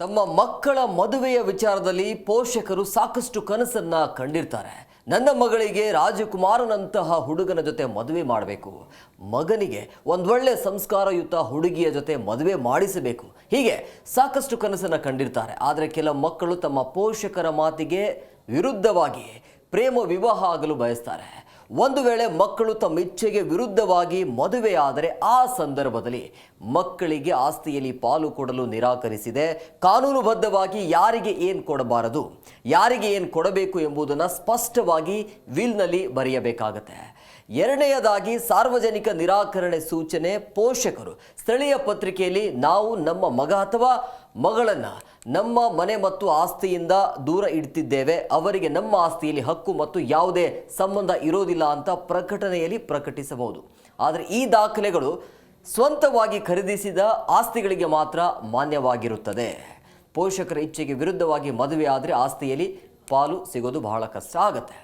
ತಮ್ಮ ಮಕ್ಕಳ ಮದುವೆಯ ವಿಚಾರದಲ್ಲಿ ಪೋಷಕರು ಸಾಕಷ್ಟು ಕನಸನ್ನ ಕಂಡಿರ್ತಾರೆ. ನನ್ನ ಮಗಳಿಗೆ ರಾಜಕುಮಾರನಂತಹ ಹುಡುಗನ ಜೊತೆ ಮದುವೆ ಮಾಡಬೇಕು. ಮಗನಿಗೆ ಒಂದೊಳ್ಳೆ ಸಂಸ್ಕಾರಯುತ ಹುಡುಗಿಯ ಜೊತೆ ಮದುವೆ ಮಾಡಿಸಬೇಕು. ಹೀಗೆ ಸಾಕಷ್ಟು ಕನಸನ್ನ ಕಂಡಿರ್ತಾರೆ. ಆದರೆ ಕೆಲ ಮಕ್ಕಳು ತಮ್ಮ ಪೋಷಕರ ಮಾತಿಗೆ ವಿರುದ್ಧವಾಗಿ ಪ್ರೇಮ ವಿವಾಹ ಆಗಲು ಬಯಸ್ತಾರೆ. ಒಂದು ವೇಳೆ ಮಕ್ಕಳು ತಮ್ಮ ಇಚ್ಛೆಗೆ ವಿರುದ್ಧವಾಗಿ ಮದುವೆಯಾದರೆ ಆ ಸಂದರ್ಭದಲ್ಲಿ ಮಕ್ಕಳಿಗೆ ಆಸ್ತಿಯಲ್ಲಿ ಪಾಲು ಕೊಡಲು ನಿರಾಕರಿಸಿದೆ. ಕಾನೂನುಬದ್ಧವಾಗಿ ಯಾರಿಗೆ ಏನು ಕೊಡಬಾರದು? ಯಾರಿಗೆ ಏನು ಕೊಡಬೇಕು ಎಂಬುದನ್ನು ಸ್ಪಷ್ಟವಾಗಿ ವಿಲ್ನಲ್ಲಿ ಬರೆಯಬೇಕಾಗತ್ತೆ. ಎರಡನೆಯದಾಗಿ ಸಾರ್ವಜನಿಕ ನಿರಾಕರಣೆ ಸೂಚನೆ ಪೋಷಕರು. ಸ್ಥಳೀಯ ಪತ್ರಿಕೆಯಲ್ಲಿ ನಾವು ನಮ್ಮ ಮಗ ಅಥವಾ ಮಗಳನ್ನು ನಮ್ಮ ಮನೆ ಮತ್ತು ಆಸ್ತಿಯಿಂದ ದೂರ ಇಡ್ತಿದ್ದೇವೆ. ಅವರಿಗೆ ನಮ್ಮ ಆಸ್ತಿಯಲ್ಲಿ ಹಕ್ಕು ಮತ್ತು ಯಾವುದೇ ಸಂಬಂಧ ಇರೋದಿಲ್ಲ ಅಂತ ಪ್ರಕಟಣೆಯಲ್ಲಿ ಪ್ರಕಟಿಸಬಹುದು. ಆದರೆ ಈ ದಾಖಲೆಗಳು ಸ್ವಂತವಾಗಿ ಖರೀದಿಸಿದ ಆಸ್ತಿಗಳಿಗೆ ಮಾತ್ರ ಮಾನ್ಯವಾಗಿರುತ್ತದೆ. ಪೋಷಕರ ಇಚ್ಛೆಗೆ ವಿರುದ್ಧವಾಗಿ ಮದುವೆ ಆದರೆ ಆಸ್ತಿಯಲ್ಲಿ ಪಾಲು ಸಿಗೋದು ಬಹಳ ಕಷ್ಟ ಆಗತ್ತೆ.